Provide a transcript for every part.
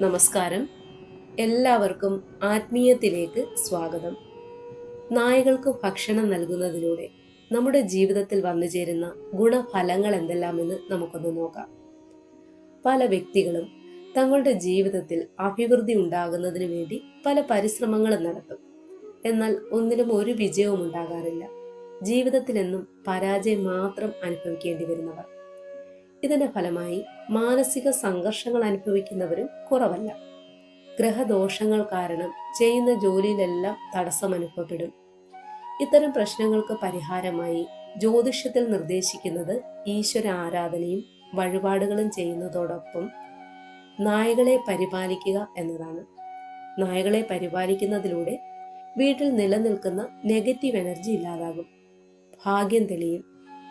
നമസ്കാരം. എല്ലാവർക്കും ആത്മീയത്തിലേക്ക് സ്വാഗതം. നായകൾക്ക് ഭക്ഷണം നൽകുന്നതിലൂടെ നമ്മുടെ ജീവിതത്തിൽ വന്നു ചേരുന്ന ഗുണഫലങ്ങൾ എന്തെല്ലാമെന്ന് നമുക്കൊന്ന് നോക്കാം. പല വ്യക്തികളും തങ്ങളുടെ ജീവിതത്തിൽ അഭിവൃദ്ധി ഉണ്ടാകുന്നതിന് വേണ്ടി പല പരിശ്രമങ്ങളും നടത്തും. എന്നാൽ ഒന്നിലും ഒരു വിജയവും ഉണ്ടാകാറില്ല. ജീവിതത്തിലെന്നും പരാജയം മാത്രം അനുഭവിക്കേണ്ടി വരുന്നവർ. ഇതിന്റെ ഫലമായി മാനസിക സംഘർഷങ്ങൾ അനുഭവിക്കുന്നവരും കുറവല്ല. ഗ്രഹദോഷങ്ങൾ കാരണം ചെയ്യുന്ന ജോലിയിലെല്ലാം തടസ്സം അനുഭവപ്പെടും. ഇത്തരം പ്രശ്നങ്ങൾക്ക് പരിഹാരമായി ജ്യോതിഷത്തിൽ നിർദ്ദേശിക്കുന്നത് ഈശ്വര ആരാധനയും വഴിപാടുകളും ചെയ്യുന്നതോടൊപ്പം നായകളെ പരിപാലിക്കുക എന്നതാണ്. നായകളെ പരിപാലിക്കുന്നതിലൂടെ വീട്ടിൽ നിലനിൽക്കുന്ന നെഗറ്റീവ് എനർജി ഇല്ലാതാകും. ഭാഗ്യം തെളിയും.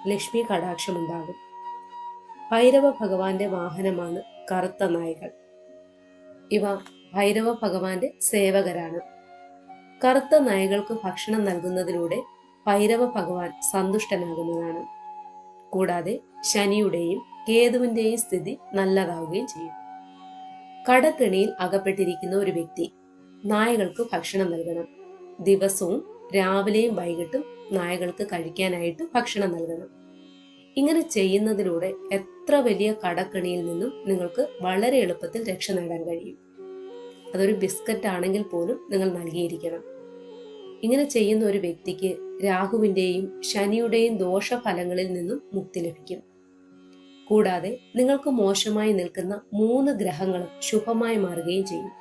ലക്ഷ്മി കടാക്ഷമുണ്ടാകും ഭൈരവ ഭഗവാന്റെ വാഹനമാണ് കറുത്ത നായകൾ. ഇവ ഭൈരവ ഭഗവാന്റെ സേവകരാണ്. കറുത്ത നായകൾക്ക് ഭക്ഷണം നൽകുന്നതിലൂടെ ഭൈരവ ഭഗവാൻ സന്തുഷ്ടനാകുന്നതാണ്. കൂടാതെ ശനിയുടെയും കേതുവിന്റെയും സ്ഥിതി നല്ലതാവുകയും ചെയ്യും. കടക്കെണിയിൽ അകപ്പെട്ടിരിക്കുന്ന ഒരു വ്യക്തി നായകൾക്ക് ഭക്ഷണം നൽകണം. ദിവസവും രാവിലെയും വൈകിട്ടും നായകൾക്ക് കഴിക്കാനായിട്ട് ഭക്ഷണം നൽകണം. ഇങ്ങനെ ചെയ്യുന്നതിലൂടെ എത്ര വലിയ കടക്കണിയിൽ നിന്നും നിങ്ങൾക്ക് വളരെ എളുപ്പത്തിൽ രക്ഷ നേടാൻ കഴിയും. അതൊരു ബിസ്ക്കറ്റ് ആണെങ്കിൽ പോലും നിങ്ങൾ നൽകിയിരിക്കണം. ഇങ്ങനെ ചെയ്യുന്ന ഒരു വ്യക്തിക്ക് രാഹുവിന്റെയും ശനിയുടെയും ദോഷഫലങ്ങളിൽ നിന്നും മുക്തി ലഭിക്കും. കൂടാതെ നിങ്ങൾക്ക് മോശമായി നിൽക്കുന്ന മൂന്ന് ഗ്രഹങ്ങളും ശുഭമായി മാറുകയും ചെയ്യും.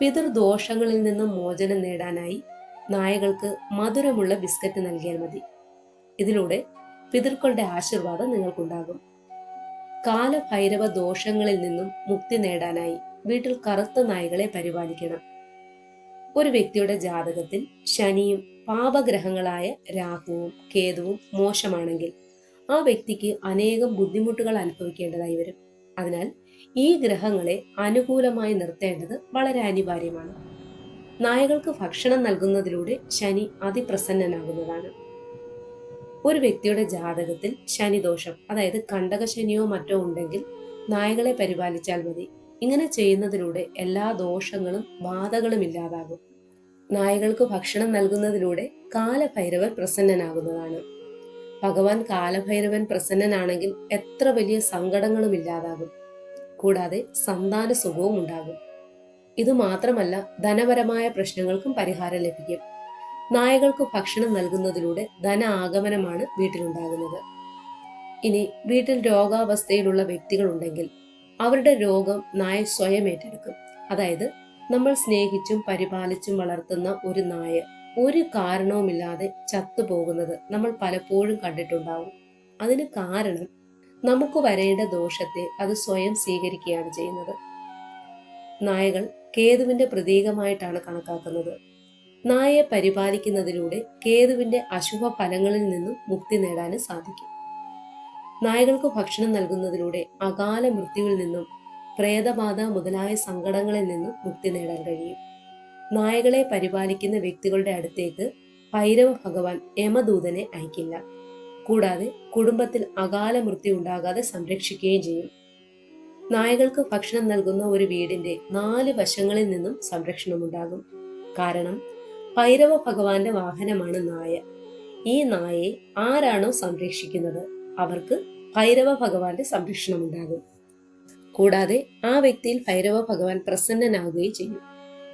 പിതൃദോഷങ്ങളിൽ നിന്നും മോചനം നേടാനായി നായകൾക്ക് മധുരമുള്ള ബിസ്ക്കറ്റ് നൽകിയാൽ മതി. ഇതിലൂടെ പിതൃക്കളുടെ ആശീർവാദം നിങ്ങൾക്കുണ്ടാകും. കാലഭൈരവ ദോഷങ്ങളിൽ നിന്നും മുക്തി നേടാനായി വീട്ടിൽ കറുത്ത നായകളെ പരിപാലിക്കണം. ഒരു വ്യക്തിയുടെ ജാതകത്തിൽ ശനിയും പാപഗ്രഹങ്ങളായ രാഹുവും കേതുവും മോശമാണെങ്കിൽ ആ വ്യക്തിക്ക് അനേകം ബുദ്ധിമുട്ടുകൾ അനുഭവിക്കേണ്ടതായി വരും. അതിനാൽ ഈ ഗ്രഹങ്ങളെ അനുകൂലമായി നിർത്തേണ്ടത് വളരെ അനിവാര്യമാണ്. നായകൾക്ക് ഭക്ഷണം നൽകുന്നതിലൂടെ ശനി അതിപ്രസന്നനാകുന്നതാണ്. ഒരു വ്യക്തിയുടെ ജാതകത്തിൽ ശനിദോഷം അതായത് കണ്ടക കണ്ടകശനിയോ മറ്റോ ഉണ്ടെങ്കിൽ നായകളെ പരിപാലിച്ചാൽ മതി. ഇങ്ങനെ ചെയ്യുന്നതിലൂടെ എല്ലാ ദോഷങ്ങളും ബാധകളും ഇല്ലാതാകും. നായകൾക്ക് ഭക്ഷണം നൽകുന്നതിലൂടെ കാലഭൈരവൻ പ്രസന്നനാകുന്നതാണ്. ഭഗവാൻ കാലഭൈരവൻ പ്രസന്നനാണെങ്കിൽ എത്ര വലിയ സങ്കടങ്ങളും ഇല്ലാതാകും. കൂടാതെ സന്താന സുഖവും ഉണ്ടാകും. ഇത് മാത്രമല്ല ധനപരമായ പ്രശ്നങ്ങൾക്കും പരിഹാരം ലഭിക്കും. നായകൾക്ക് ഭക്ഷണം നൽകുന്നതിലൂടെ ധന ആഗമനമാണ് വീട്ടിലുണ്ടാകുന്നത്. ഇനി വീട്ടിൽ രോഗാവസ്ഥയിലുള്ള വ്യക്തികൾ ഉണ്ടെങ്കിൽ അവരുടെ രോഗം നായ സ്വയം ഏറ്റെടുക്കും. അതായത് നമ്മൾ സ്നേഹിച്ചും പരിപാലിച്ചും വളർത്തുന്ന ഒരു നായ ഒരു കാരണവുമില്ലാതെ ചത്തുപോകുന്നത് നമ്മൾ പലപ്പോഴും കണ്ടിട്ടുണ്ടാവും. അതിന് കാരണം നമുക്ക് വരേണ്ട ദോഷത്തെ അത് സ്വയം സ്വീകരിക്കുകയാണ് ചെയ്യുന്നത്. നായകൾ കേതുവിന്റെ പ്രതീകമായിട്ടാണ് കണക്കാക്കുന്നത്. നായയെ പരിപാലിക്കുന്നതിലൂടെ കേതുവിന്റെ അശുഭ ഫലങ്ങളിൽ നിന്നും മുക്തി നേടാനും സാധിക്കും. നായകൾക്ക് ഭക്ഷണം നൽകുന്നതിലൂടെ അകാല മൃത്യുവിൽ നിന്നും പ്രേതബാധ മുതലായ സങ്കടങ്ങളിൽ നിന്നും മുക്തി നേടാൻ കഴിയും. നായകളെ പരിപാലിക്കുന്ന വ്യക്തികളുടെ അടുത്തേക്ക് ഭൈരവ ഭഗവാൻ യമദൂതനെ അയക്കില്ല. കൂടാതെ കുടുംബത്തിൽ അകാല മൃത്യു ഉണ്ടാകാതെ സംരക്ഷിക്കുകയും ചെയ്യും. നായകൾക്ക് ഭക്ഷണം നൽകുന്ന ഒരു വീടിന്റെ നാല് വശങ്ങളിൽ നിന്നും സംരക്ഷണമുണ്ടാകും. കാരണം ഭൈരവ ഭഗവാന്റെ വാഹനമാണ് നായ. ഈ നായയെ ആരാണോ സംരക്ഷിക്കുന്നത്? അവർക്ക് ഭൈരവ ഭഗവാന്റെ സംരക്ഷണം ഉണ്ടാകും കൂടാതെ ആ വ്യക്തിയിൽ ഭൈരവ ഭഗവാൻ പ്രസന്നനാകുകയും ചെയ്യും.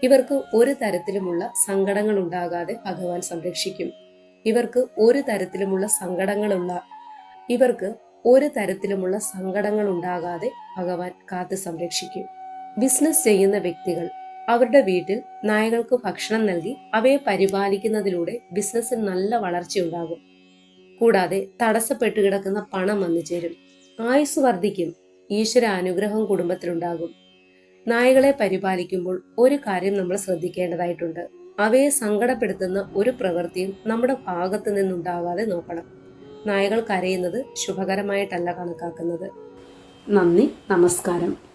ഇവർക്ക് ഒരു തരത്തിലുമുള്ള സങ്കടങ്ങൾ ഉണ്ടാകാതെ ഭഗവാൻ സംരക്ഷിക്കും. ഇവർക്ക് ഒരു തരത്തിലുമുള്ള സങ്കടങ്ങളുള്ള ഇവർക്ക് ഒരു തരത്തിലുമുള്ള സങ്കടങ്ങൾ ഉണ്ടാകാതെ ഭഗവാൻ കാത്തു സംരക്ഷിക്കും. ബിസിനസ് ചെയ്യുന്ന വ്യക്തികൾ അവരുടെ വീട്ടിൽ നായകൾക്ക് ഭക്ഷണം നൽകി അവയെ പരിപാലിക്കുന്നതിലൂടെ ബിസിനസ്സിൽ നല്ല വളർച്ചയുണ്ടാകും. കൂടാതെ തടസ്സപ്പെട്ടു കിടക്കുന്ന പണം വന്നു ചേരും. ആയുസ് വർദ്ധിക്കും. ഈശ്വര അനുഗ്രഹം കുടുംബത്തിലുണ്ടാകും. നായകളെ പരിപാലിക്കുമ്പോൾ ഒരു കാര്യം നമ്മൾ ശ്രദ്ധിക്കേണ്ടതായിട്ടുണ്ട്. അവയെ സങ്കടപ്പെടുത്തുന്ന ഒരു പ്രവൃത്തിയും നമ്മുടെ ഭാഗത്തു നിന്നുണ്ടാകാതെ നോക്കണം. നായകൾ കരയുന്നത് ശുഭകരമായിട്ടല്ല കണക്കാക്കുന്നത്. നന്ദി നമസ്കാരം.